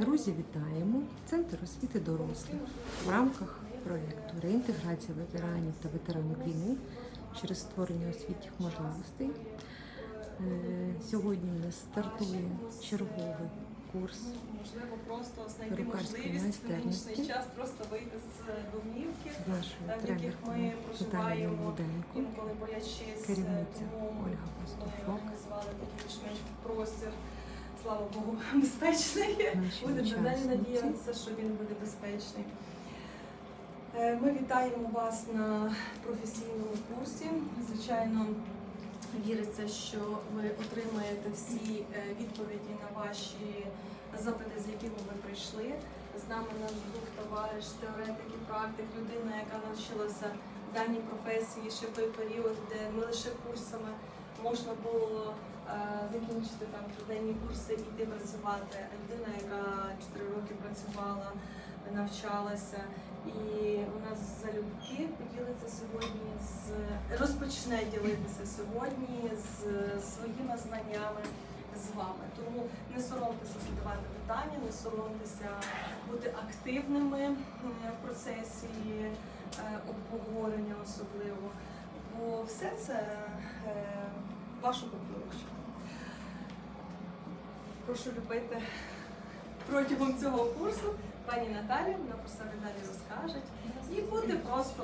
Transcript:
Друзі, вітаємо! Центр освіти дорослих в рамках проєкту реінтеграція ветеранів та ветеранів війни через створення освітніх можливостей. Е, Сьогодні у нас стартує черговий курс в майстерності. час просто вийти з домівки, з нашою тренеркою Наталією боячись, керівниця тому Ольга ми Слава Богу, безпечний. Будемо далі надіятися, що він буде безпечний. Е, Ми вітаємо вас на професійному курсі. Звичайно, віриться, що ви отримаєте всі е, відповіді на ваші запити, з якими ви прийшли. З нами наш друг, товариш, теоретик і практик, людина, яка навчилася даній професії ще в той період, де ми лише курсами можна було е, закінчити там триденні курси і йти працювати. Людина, яка 4 роки працювала, навчалася, і у нас залюбки поділиться сьогодні з розпочне ділитися сьогодні з своїми знаннями з вами. Тому не соромтеся задавати питання, не соромтеся бути активними е, в процесі е, обговорення особливо. Бо все це вашу поплощу. Прошу любити протягом цього курсу пані Наталі, вона про себе далі розкаже. І бути просто